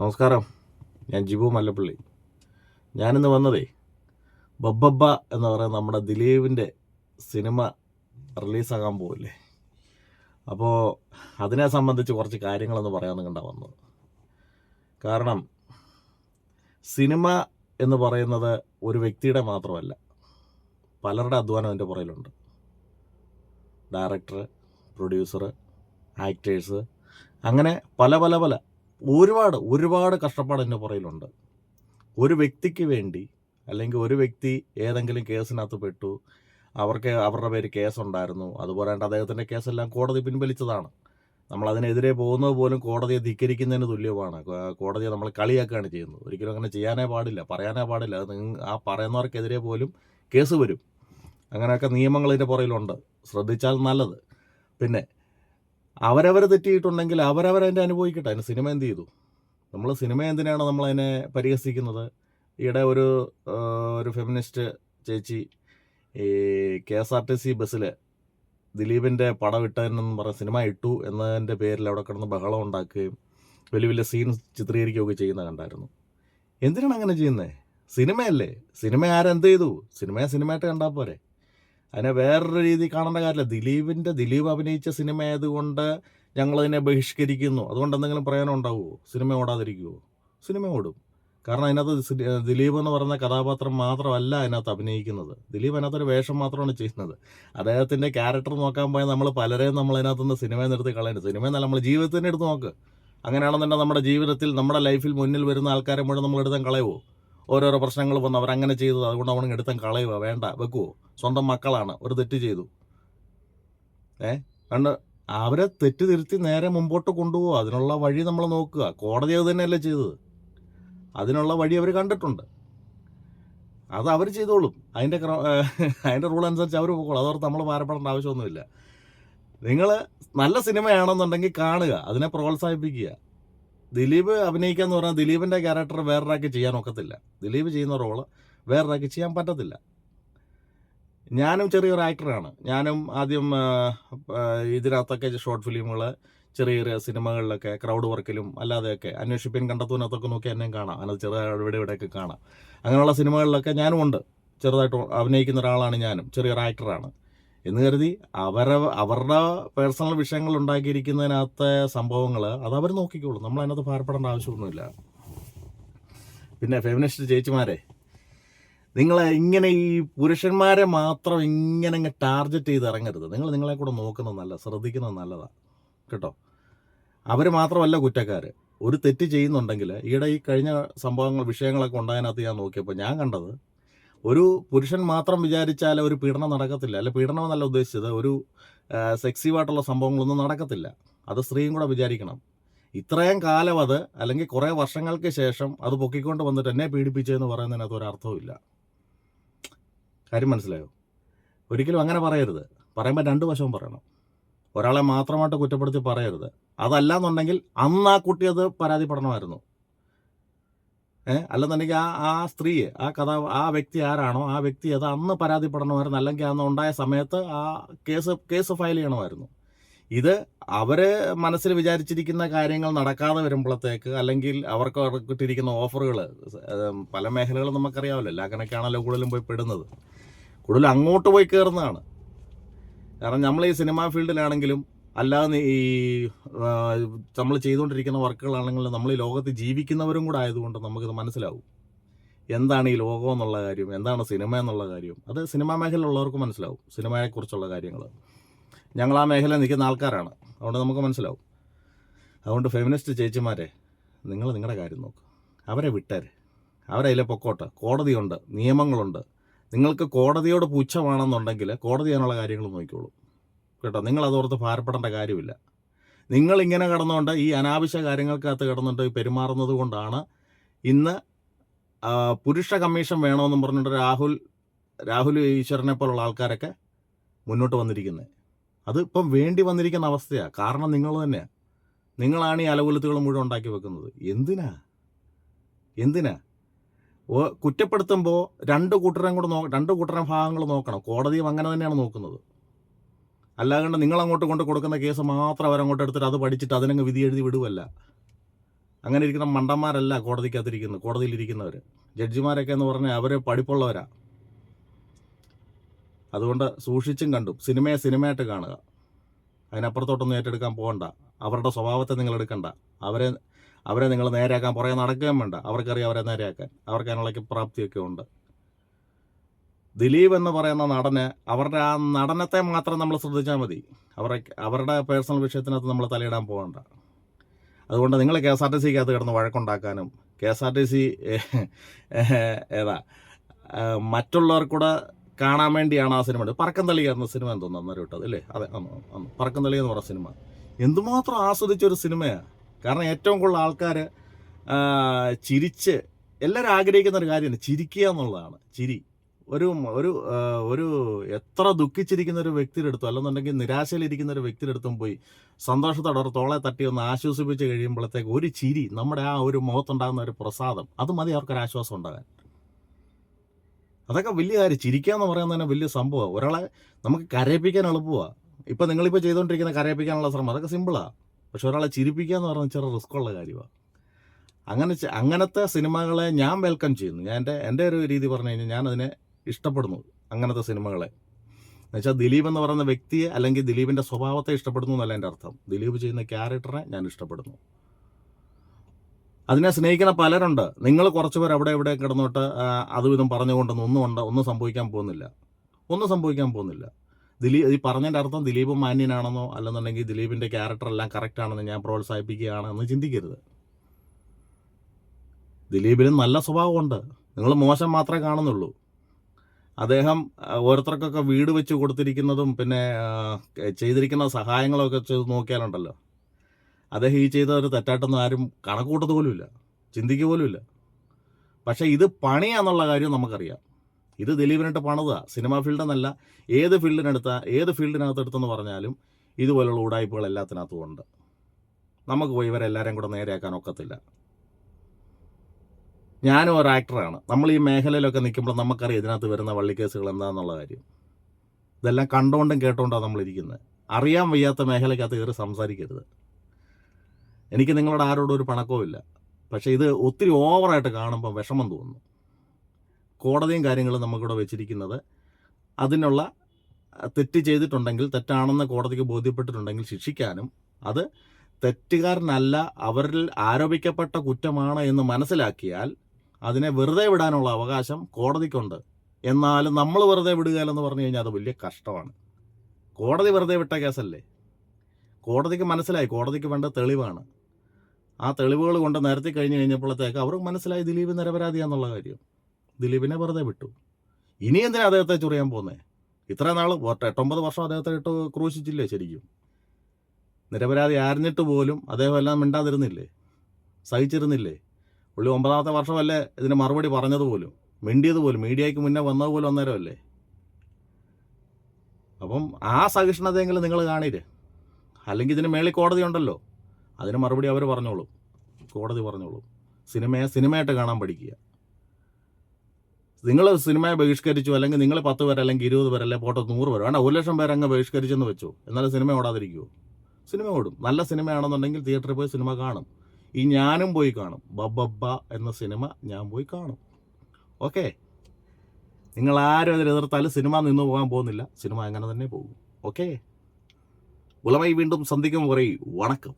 നമസ്കാരം. ഞാൻ ജിബു മല്ലപ്പള്ളി. ഞാനിന്ന് വന്നതേ ബബ്ബബ്ബ എന്ന് പറയുന്ന നമ്മുടെ ദിലീപിന്റെ സിനിമ റിലീസാകാൻ പോവില്ലേ? അപ്പോൾ അതിനെ സംബന്ധിച്ച് കുറച്ച് കാര്യങ്ങളൊന്ന് പറയാമെന്ന് കണ്ടാ വന്നത്. കാരണം സിനിമ എന്ന് പറയുന്നത് ഒരു വ്യക്തിയുടെ മാത്രമല്ല പലരുടെ അധ്വാനം എന്റെ പുറയിലുണ്ട് ഡയറക്ടർ പ്രൊഡ്യൂസർ ആക്ടേഴ്സ് അങ്ങനെ പല പല പല ഒരുപാട് ഒരുപാട് കഷ്ടപ്പാട് എന്റെ പുറയിലുണ്ട് ഒരു വ്യക്തിക്ക് വേണ്ടി അല്ലെങ്കിൽ ഒരു വ്യക്തി ഏതെങ്കിലും കേസിനകത്ത് പെട്ടു അവർക്ക് അവരുടെ പേര് കേസുണ്ടായിരുന്നു അതുപോലെ അദ്ദേഹത്തിന്റെ കേസെല്ലാം കോടതി പിൻവലിച്ചതാണ്. നമ്മൾ അതിനെതിരെ പോകുന്നത് പോലും കോടതിയെ ധിക്കരിക്കുന്നതിന് തുല്യമാണ്. കോടതിയെ നമ്മൾ കളിയാക്കുകയാണ് ചെയ്യുന്നത്. ഒരിക്കലും അങ്ങനെ ചെയ്യാനേ പാടില്ല പറയാനേ പാടില്ല. അത് ആ പറയുന്നവർക്കെതിരെ പോലും കേസ് വരും. അങ്ങനെയൊക്കെ നിയമങ്ങൾ ഇതിന്റെ പുറയിലുണ്ട് ശ്രദ്ധിച്ചാൽ നല്ലത്. പിന്നെ അവരവർ തെറ്റിയിട്ടുണ്ടെങ്കിൽ അവരവർ അതിന്റെ അനുഭവിക്കട്ടെ. അതിന് സിനിമ എന്ത് ചെയ്തു? നമ്മൾ സിനിമ എന്തിനാണ് നമ്മളതിനെ പരിഹസിക്കുന്നത്? ഈയിടെ ഒരു ഒരു ഫെമിനിസ്റ്റ് ചേച്ചി ഈ K S R T C ബസ്സിൽ ദിലീപിന്റെ പടം ഇട്ടതെന്നും പറഞ്ഞ സിനിമ ഇട്ടു എന്നതിന്റെ പേരിൽ അവിടെ കിടന്ന് ബഹളം ഉണ്ടാക്കുകയും വലിയ വലിയ സീൻസ് ചിത്രീകരിക്കുകയൊക്കെ ചെയ്യുന്ന കണ്ടായിരുന്നു. എന്തിനാണ് അങ്ങനെ ചെയ്യുന്നത് സിനിമയല്ലേ? സിനിമ ആരെന്ത് ചെയ്തു? സിനിമയെ സിനിമയായിട്ട് കണ്ടാൽ പോരെ. അതിനെ വേറൊരു രീതി കാണേണ്ട കാര്യമില്ല. ദിലീപിന്റെ ദിലീപ് അഭിനയിച്ച സിനിമ ആയതുകൊണ്ട് ഞങ്ങളതിനെ ബഹിഷ്കരിക്കുന്നു. അതുകൊണ്ട് എന്തെങ്കിലും പ്രയോജനം ഉണ്ടാവുമോ? സിനിമ ഓടാതിരിക്കുമോ സിനിമ ഓടും. കാരണം അതിനകത്ത് ദിലീപ് എന്ന് പറയുന്ന കഥാപാത്രം മാത്രമല്ല അതിനകത്ത് അഭിനയിക്കുന്നത്. ദിലീപ് അതിനകത്തൊരു വേഷം മാത്രമാണ് ചെയ്യുന്നത്. അദ്ദേഹത്തിന്റെ ക്യാരക്ടർ നോക്കാൻ പോയാൽ നമ്മൾ പലരെയും നമ്മൾ അതിനകത്തുനിന്ന് സിനിമയിൽ നിർത്തി കളയുന്നത് സിനിമ എന്നല്ല നമ്മൾ ജീവിതത്തിന്റെ എടുത്ത് നോക്ക്. അങ്ങനെയാണെന്നുണ്ടെങ്കിൽ നമ്മുടെ ജീവിതത്തിൽ നമ്മുടെ ലൈഫിൽ മുന്നിൽ വരുന്ന ആൾക്കാരെ മുഴുവൻ നമ്മൾ എടുത്താൽ കളയുമോ ഓരോരോ പ്രശ്നങ്ങൾ വന്ന് അങ്ങനെ ചെയ്തത് അതുകൊണ്ട് അവൻ എടുത്താൽ കളയുക വേണ്ട വെക്കുവോ? സ്വന്തം മക്കളാണ് ഒരു തെറ്റ് ചെയ്തു. ഏ? കണ്ട് അവരെ തെറ്റ് തിരുത്തി നേരെ മുമ്പോട്ട് കൊണ്ടുപോകുക അതിനുള്ള വഴി നമ്മൾ നോക്കുക. കോടതി അത് തന്നെയല്ലേ ചെയ്തത്. അതിനുള്ള വഴി അവർ കണ്ടിട്ടുണ്ട്. അത് അവർ ചെയ്തോളും. അതിന്റെ അതിന്റെ റൂൾ അനുസരിച്ച് അവർ പോകോളും അതോർത്ത് നമ്മൾ ഭാരപ്പെടേണ്ട ആവശ്യമൊന്നുമില്ല. നിങ്ങൾ നല്ല സിനിമയാണെന്നുണ്ടെങ്കിൽ കാണുക. അതിനെ പ്രോത്സാഹിപ്പിക്കുക. ദിലീപ് അഭിനയിക്കുക എന്ന് പറഞ്ഞാൽ ദിലീപിന്റെ ക്യാരക്ടർ വേറൊരാൾക്ക് ചെയ്യാൻ ഒക്കത്തില്ല. ദിലീപ് ചെയ്യുന്ന റോൾ വേറൊരാൾക്ക് ചെയ്യാൻ പറ്റത്തില്ല. ഞാനും ചെറിയൊരു ആക്ടറാണ് ഞാനും ആദ്യം ഇതിനകത്തൊക്കെ ഷോർട്ട് ഫിലിമുകൾ ചെറിയ ചെറിയ സിനിമകളിലൊക്കെ ക്രൗഡ് വർക്കിലും അല്ലാതെയൊക്കെ അന്വേഷിപ്പിൻ കണ്ടെത്തുന്നതൊക്കെ നോക്കി എന്നെയും കാണാം. അങ്ങനെ ചെറിയ ഇവിടെ ഇവിടെയൊക്കെ കാണാം. അങ്ങനെയുള്ള സിനിമകളിലൊക്കെ ഞാനും ഉണ്ട്. ചെറുതായിട്ട് അഭിനയിക്കുന്ന ഒരാളാണ് ഞാനും. ചെറിയൊരു ആക്ടറാണ് എന്ന് കരുതി അവരെ അവരുടെ പേഴ്സണൽ വിഷയങ്ങൾ ഉണ്ടാക്കിയിരിക്കുന്നതിനകത്തെ സംഭവങ്ങൾ അത് അവർ നോക്കിക്കോളും. നമ്മൾ അതിനകത്ത് ഭാരപ്പെടേണ്ട ആവശ്യമൊന്നുമില്ല. പിന്നെ ഫെമിനിസ്റ്റ് ചേച്ചിമാരെ നിങ്ങൾ ഇങ്ങനെ ഈ പുരുഷന്മാരെ മാത്രം ഇങ്ങനെ അങ്ങ് ടാർഗറ്റ് ചെയ്ത് ഇറങ്ങരുത്. നിങ്ങൾ നിങ്ങളെ കൂടെ നോക്കുന്നത് നല്ല ശ്രദ്ധിക്കുന്നത് നല്ലതാണ് കേട്ടോ? അവർ മാത്രമല്ല കുറ്റക്കാർ ഒരു തെറ്റ് ചെയ്യുന്നുണ്ടെങ്കിൽ ഈയിടെ ഈ കഴിഞ്ഞ സംഭവങ്ങൾ വിഷയങ്ങളൊക്കെ ഉണ്ടായതിനകത്ത് ഞാൻ നോക്കിയപ്പോൾ ഞാൻ കണ്ടത് ഒരു പുരുഷൻ മാത്രം വിചാരിച്ചാൽ ഒരു പീഡനം നടക്കത്തില്ല. അല്ല പീഡനം എന്നല്ല ഉദ്ദേശിച്ചത്. ഒരു സെക്സീവായിട്ടുള്ള സംഭവങ്ങളൊന്നും നടക്കത്തില്ല. അത് സ്ത്രീയും കൂടെ വിചാരിക്കണം. ഇത്രയും കാലം അത് അല്ലെങ്കിൽ കുറേ വർഷങ്ങൾക്ക് ശേഷം അത് പൊക്കിക്കൊണ്ട് വന്നിട്ട് എന്നെ പീഡിപ്പിച്ചതെന്ന് പറയുന്നതിനകത്ത് ഒരു അർത്ഥവുമില്ല കാര്യം മനസ്സിലായോ? ഒരിക്കലും അങ്ങനെ പറയരുത്. പറയുമ്പോൾ രണ്ട് വശവും പറയണം. ഒരാളെ മാത്രമായിട്ട് കുറ്റപ്പെടുത്തി പറയരുത്. അതല്ല എന്നുണ്ടെങ്കിൽ അന്ന് ആ കുട്ടി അത് പരാതിപ്പെടണമായിരുന്നു. അല്ലെന്നുണ്ടെങ്കിൽ ആ ആ സ്ത്രീയെ ആ കഥ ആ വ്യക്തി ആരാണോ ആ വ്യക്തി അത് അന്ന് പരാതിപ്പെടണമായിരുന്നു. അല്ലെങ്കിൽ അന്ന് ഉണ്ടായ സമയത്ത് ആ കേസ് കേസ് ഫയൽ ചെയ്യണമായിരുന്നു. ഇത് അവർ മനസ്സിൽ വിചാരിച്ചിരിക്കുന്ന കാര്യങ്ങൾ നടക്കാതെ വരുമ്പോഴത്തേക്ക് അല്ലെങ്കിൽ അവർക്ക് കിട്ടിയിരിക്കുന്ന ഓഫറുകൾ പല മേഖലകളും നമുക്കറിയാമല്ലോ. എല്ലാ കണക്കാണല്ലോ കൂടുതലും പോയി പെടുന്നത്. കൂടുതലും അങ്ങോട്ട് പോയി കയറുന്നതാണ് കാരണം നമ്മൾ ഈ സിനിമാ ഫീൽഡിലാണെങ്കിലും അല്ലാതെ ഈ നമ്മൾ ചെയ്തുകൊണ്ടിരിക്കുന്ന വർക്കുകളാണെങ്കിലും നമ്മൾ ഈ ലോകത്ത് ജീവിക്കുന്നവരും കൂടെ ആയതുകൊണ്ട് നമുക്കിത് മനസ്സിലാവും. എന്താണ് ഈ ലോകം എന്നുള്ള കാര്യം? എന്താണ് സിനിമ എന്നുള്ള കാര്യം? അത് സിനിമാ മേഖലയിലുള്ളവർക്ക് മനസ്സിലാവും. സിനിമയെക്കുറിച്ചുള്ള കാര്യങ്ങൾ. ഞങ്ങൾ ആ മേഖല നിൽക്കുന്ന ആൾക്കാരാണ്. അതുകൊണ്ട് നമുക്ക് മനസ്സിലാവും. അതുകൊണ്ട് ഫെമിനിസ്റ്റ് ചേച്ചിമാരെ നിങ്ങൾ നിങ്ങളുടെ കാര്യം നോക്ക്. അവരെ വിട്ടേരെ. അവരതിലെ പൊക്കോട്ടെ. കോടതിയുണ്ട്. നിയമങ്ങളുണ്ട്. നിങ്ങൾക്ക് കോടതിയോട് പുച്ഛമാണെന്നുണ്ടെങ്കിൽ കോടതി അതിനുള്ള കാര്യങ്ങൾ നോക്കിക്കോളൂ. കേട്ടോ നിങ്ങൾ അതോർത്ത് ഭാരപ്പെടേണ്ട കാര്യമില്ല. നിങ്ങൾ ഇങ്ങനെ കിടന്നുകൊണ്ട് ഈ അനാവശ്യ കാര്യങ്ങൾക്കകത്ത് കിടന്നുകൊണ്ട് പെരുമാറുന്നത് കൊണ്ടാണ് ഇന്ന് പുരുഷ കമ്മീഷൻ വേണമെന്നും പറഞ്ഞിട്ട് രാഹുൽ രാഹുൽ ഈശ്വരനെ പോലുള്ള ആൾക്കാരൊക്കെ മുന്നോട്ട് വന്നിരിക്കുന്നത് അത് ഇപ്പം വേണ്ടി വന്നിരിക്കുന്ന അവസ്ഥയാണ് കാരണം നിങ്ങൾ തന്നെയാണ് നിങ്ങളാണ് ഈ അലകുലത്തുകൾ മുഴുവൻ ഉണ്ടാക്കി വെക്കുന്നത്. എന്തിനാ? എന്തിനാ? കുറ്റപ്പെടുത്തുമ്പോൾ രണ്ട് കൂട്ടരും കൂടെ നോ രണ്ട് കൂട്ടരം ഭാഗങ്ങൾ നോക്കണം. കോടതിയും അങ്ങനെ തന്നെയാണ് നോക്കുന്നത്. അല്ലാതെ നിങ്ങൾ അങ്ങോട്ട് കൊണ്ട് കൊടുക്കുന്ന കേസ് മാത്രം അവരങ്ങോട്ട് എടുത്തിട്ട് അത് പഠിച്ചിട്ട് അതിനങ്ങ് വിധി എഴുതി വിടുവല്ല. അങ്ങനെ ഇരിക്കുന്ന മണ്ടന്മാരല്ല കോടതിക്കകത്തിരിക്കുന്നത് കോടതിയിലിരിക്കുന്നവർ ജഡ്ജിമാരൊക്കെ എന്ന് പറഞ്ഞാൽ അവർ പഠിപ്പുള്ളവരാ. അതുകൊണ്ട് സൂക്ഷിച്ചും കണ്ടും. സിനിമയെ സിനിമയായിട്ട് കാണുക. അതിനപ്പുറത്തോട്ടൊന്നും ഏറ്റെടുക്കാൻ പോകണ്ട. അവരുടെ സ്വഭാവത്തെ നിങ്ങൾ എടുക്കണ്ട. അവരെ അവരെ നിങ്ങൾ നേരെയാക്കാൻ പുറകെ നടക്കുകയും വേണ്ട. അവർക്കറിയാം അവരെ നേരെയാക്കാൻ. അവർക്ക് അതിനുള്ള പ്രാപ്തിയൊക്കെ ഉണ്ട്. ദിലീപ് എന്ന് പറയുന്ന നടന് അവരുടെ ആ നടനത്തെ മാത്രം നമ്മൾ ശ്രദ്ധിച്ചാൽ മതി. അവരെ അവരുടെ പേഴ്സണൽ വിഷയത്തിനകത്ത് നമ്മൾ തലയിടാൻ പോകണ്ട. അതുകൊണ്ട് നിങ്ങൾ കെ എസ് ആർ ടി സിക്കകത്ത് കിടന്ന് വഴക്കുണ്ടാക്കാനും K S R T C ഏതാ മറ്റുള്ളവർക്കൂടെ കാണാൻ വേണ്ടിയാണ് ആ സിനിമ പറക്കം തള്ളി എന്ന സിനിമ എന്ന് തോന്നുന്നു അന്നേരം ഇട്ടത് അല്ലേ? അതെ പറക്കം തളി എന്ന് പറഞ്ഞ സിനിമ. എന്തുമാത്രം ആസ്വദിച്ചൊരു സിനിമയാണ് കാരണം ഏറ്റവും കൂടുതൽ ആൾക്കാർ ചിരിച്ച് എല്ലാവരും ആഗ്രഹിക്കുന്ന ഒരു കാര്യമാണ് ചിരിക്കുക എന്നുള്ളതാണ്. ചിരി. ഒരു ഒരു ഒരു എത്ര ദുഃഖിച്ചിരിക്കുന്ന ഒരു വ്യക്തിയുടെ അടുത്തും അല്ലെന്നുണ്ടെങ്കിൽ നിരാശയിലിരിക്കുന്ന ഒരു വ്യക്തിയുടെ അടുത്തും പോയി സന്തോഷത്തോടെ അവർ തോളെ തട്ടി ഒന്ന് ആശ്വസിപ്പിച്ച് കഴിയുമ്പോഴത്തേക്ക് ഒരു ചിരി നമ്മുടെ ആ ഒരു മുഖത്തുണ്ടാകുന്ന ഒരു പ്രസാദം അത് മതി അവർക്കൊരു ആശ്വാസം ഉണ്ടാകാൻ. അതൊക്കെ വലിയ കാര്യം. ചിരിക്കുക എന്ന് പറയുന്നത് തന്നെ വലിയ സംഭവമാണ്. ഒരാളെ നമുക്ക് കരയിപ്പിക്കാൻ എളുപ്പമാണ് ഇപ്പം നിങ്ങളിപ്പോൾ ചെയ്തുകൊണ്ടിരിക്കുന്ന കരയിപ്പിക്കാനുള്ള ശ്രമം അതൊക്കെ സിമ്പിളാണ് പക്ഷെ ഒരാളെ ചിരിപ്പിക്കുക എന്ന് പറയുന്നത് ചെറിയ റിസ്ക് ഉള്ള കാര്യമാണ് അങ്ങനെ അങ്ങനത്തെ സിനിമകളെ ഞാൻ വെൽക്കം ചെയ്യുന്നു. ഞാൻ എന്റെ എന്റെ ഒരു രീതി പറഞ്ഞു കഴിഞ്ഞാൽ ഞാൻ അതിനെ ഇഷ്ടപ്പെടുന്നു അങ്ങനത്തെ സിനിമകളെ. എന്നുവെച്ചാൽ ദിലീപ് എന്ന് പറയുന്ന വ്യക്തിയെ അല്ലെങ്കിൽ ദിലീപിന്റെ സ്വഭാവത്തെ ഇഷ്ടപ്പെടുന്നു എന്നല്ല എന്റെ അർത്ഥം. ദിലീപ് ചെയ്യുന്ന ക്യാരക്ടറെ ഞാൻ ഇഷ്ടപ്പെടുന്നു. അതിനെ സ്നേഹിക്കുന്ന പലരുണ്ട്. നിങ്ങൾ കുറച്ച് പേർ അവിടെ ഇവിടെ കിടന്നോട്ട് അതുവിധം അതും ഇതും പറഞ്ഞുകൊണ്ടൊന്നും ഒന്നും ഉണ്ട് ഒന്നും സംഭവിക്കാൻ പോകുന്നില്ല. ഒന്നും സംഭവിക്കാൻ പോകുന്നില്ല. ദിലീപ് ഈ പറഞ്ഞതിന്റെ അർത്ഥം ദിലീപ് മാന്യനാണെന്നോ അല്ലെന്നുണ്ടെങ്കിൽ ദിലീപിന്റെ ക്യാരക്ടർ എല്ലാം കറക്റ്റ് ആണെന്ന് ഞാൻ പ്രോത്സാഹിപ്പിക്കുകയാണ് എന്ന് ചിന്തിക്കരുത്. ദിലീപിന് നല്ല സ്വഭാവമുണ്ട്. നിങ്ങൾ മോശം മാത്രമേ കാണുന്നുള്ളൂ. അദ്ദേഹം ഓരോരുത്തർക്കൊക്കെ വീട് വെച്ച് കൊടുത്തിരിക്കുന്നതും പിന്നെ ചെയ്തിരിക്കുന്ന സഹായങ്ങളൊക്കെ ചെയ്ത് നോക്കിയാലുണ്ടല്ലോ. അദ്ദേഹം ഈ ചെയ്ത ഒരു തെറ്റായിട്ടൊന്നും ആരും കണക്കൂട്ടത് പോലുമില്ല. ചിന്തിക്കുക പോലുമില്ല. പക്ഷേ ഇത് പണിയാന്നുള്ള കാര്യം നമുക്കറിയാം. ഇത് ദിലീപിനിട്ട് പണിതാ. സിനിമാ ഫീൽഡെന്നല്ല ഏത് ഫീൽഡിനെടുത്ത ഏത് ഫീൽഡിനകത്ത് എടുത്തെന്ന് പറഞ്ഞാലും ഇതുപോലുള്ള ഉടായ്പകൾ എല്ലാത്തിനകത്തും ഉണ്ട് നമുക്ക് പോയി ഇവരെല്ലാവരെയും കൂടെ നേരെയാക്കാൻ ഒക്കത്തില്ല. ഞാനും ഒരു ആക്ടറാണ് നമ്മൾ ഈ മേഖലയിലൊക്കെ നിൽക്കുമ്പോൾ നമുക്കറിയാം ഇതിനകത്ത് വരുന്ന വള്ളിക്കേസുകൾ എന്താണെന്നുള്ള കാര്യം. ഇതെല്ലാം കണ്ടുകൊണ്ടും കേട്ടുകൊണ്ടാണ് നമ്മളിരിക്കുന്നത് അറിയാൻ വയ്യാത്ത മേഖലയ്ക്കകത്ത് കയറി സംസാരിക്കരുത്. എനിക്ക് നിങ്ങളോട് ആരോടും ഒരു പണക്കവും ഇല്ല. പക്ഷേ ഇത് ഒത്തിരി ഓവറായിട്ട് കാണുമ്പോൾ വിഷമം തോന്നുന്നു. കോടതിയും കാര്യങ്ങളും നമുക്കിവിടെ വെച്ചിരിക്കുന്നത് അതിനുള്ള തെറ്റ് ചെയ്തിട്ടുണ്ടെങ്കിൽ തെറ്റാണെന്ന് കോടതിക്ക് ബോധ്യപ്പെട്ടിട്ടുണ്ടെങ്കിൽ ശിക്ഷിക്കാനും അത് തെറ്റുകാരനല്ല അവരിൽ ആരോപിക്കപ്പെട്ട കുറ്റമാണ് എന്ന് മനസ്സിലാക്കിയാൽ അതിനെ വെറുതെ വിടാനുള്ള അവകാശം കോടതിക്കുണ്ട്. എന്നാലും നമ്മൾ വെറുതെ വിടുകയെന്ന് പറഞ്ഞു കഴിഞ്ഞാൽ അത് വലിയ കഷ്ടമാണ്. കോടതി വെറുതെ വിട്ട കേസല്ലേ? കോടതിക്ക് മനസ്സിലായി. കോടതിക്ക് വേണ്ട തെളിവാണ്. ആ തെളിവുകൾ കൊണ്ട് നിരത്തി കഴിഞ്ഞ് കഴിഞ്ഞപ്പോഴത്തേക്ക് അവർക്ക് മനസ്സിലായി ദിലീപ് നിരപരാധിയാന്നുള്ള കാര്യം. ദിലീപിനെ വെറുതെ വിട്ടു. ഇനി എന്തിനാ അദ്ദേഹത്തെ ചൊറിയാൻ പോകുന്നത് ഇത്ര നാൾ എട്ടൊമ്പത് വർഷം അദ്ദേഹത്തെ ഇട്ട് ക്രൂശിച്ചില്ലേ ശരിക്കും? നിരപരാധി ആയിരുന്നിട്ട് പോലും അദ്ദേഹം എല്ലാം മിണ്ടാതിരുന്നില്ലേ? സഹിച്ചിരുന്നില്ലേ? പുള്ളി ഒമ്പതാമത്തെ വർഷമല്ലേ ഇതിന് മറുപടി പറഞ്ഞതുപോലും മിണ്ടിയത് പോലും. മീഡിയയ്ക്ക് മുന്നേ വന്നതുപോലും അന്നേരമല്ലേ? അപ്പം ആ സഹിഷ്ണുതയെങ്കിലും നിങ്ങൾ കാണീര്. അല്ലെങ്കിൽ ഇതിന് മേളിൽ കോടതി ഉണ്ടല്ലോ. അതിന് മറുപടി അവർ പറഞ്ഞോളൂ. കോടതി പറഞ്ഞോളൂ. സിനിമയെ സിനിമയായിട്ട് കാണാൻ പഠിക്കുക. നിങ്ങൾ സിനിമയെ ബഹിഷ്കരിച്ചു അല്ലെങ്കിൽ നിങ്ങൾ പത്ത് പേര് അല്ലെങ്കിൽ ഇരുപത് പേര് അല്ലെങ്കിൽ പോട്ടെ നൂറ് പേര്. വേണ്ട ഒരു ലക്ഷം പേര് അങ്ങ് ബഹിഷ്കരിച്ചെന്ന് വെച്ചു. എന്നാലും സിനിമ ഓടാതിരിക്കുമോ സിനിമ ഓടും. നല്ല സിനിമയാണെന്നുണ്ടെങ്കിൽ തിയേറ്ററിൽ പോയി സിനിമ കാണും. ഈ ഞാനും പോയി കാണും. ബബ്ബ എന്ന സിനിമ ഞാൻ പോയി കാണും. ഓക്കെ? നിങ്ങൾ ആരും അതിൽ എതിർത്താലും സിനിമ നിന്ന് പോകാൻ പോകുന്നില്ല. സിനിമ അങ്ങനെ തന്നെ പോകും. ഓക്കെ? ഉളമായി വീണ്ടും സന്ധിക്കും പറയും വണക്കം.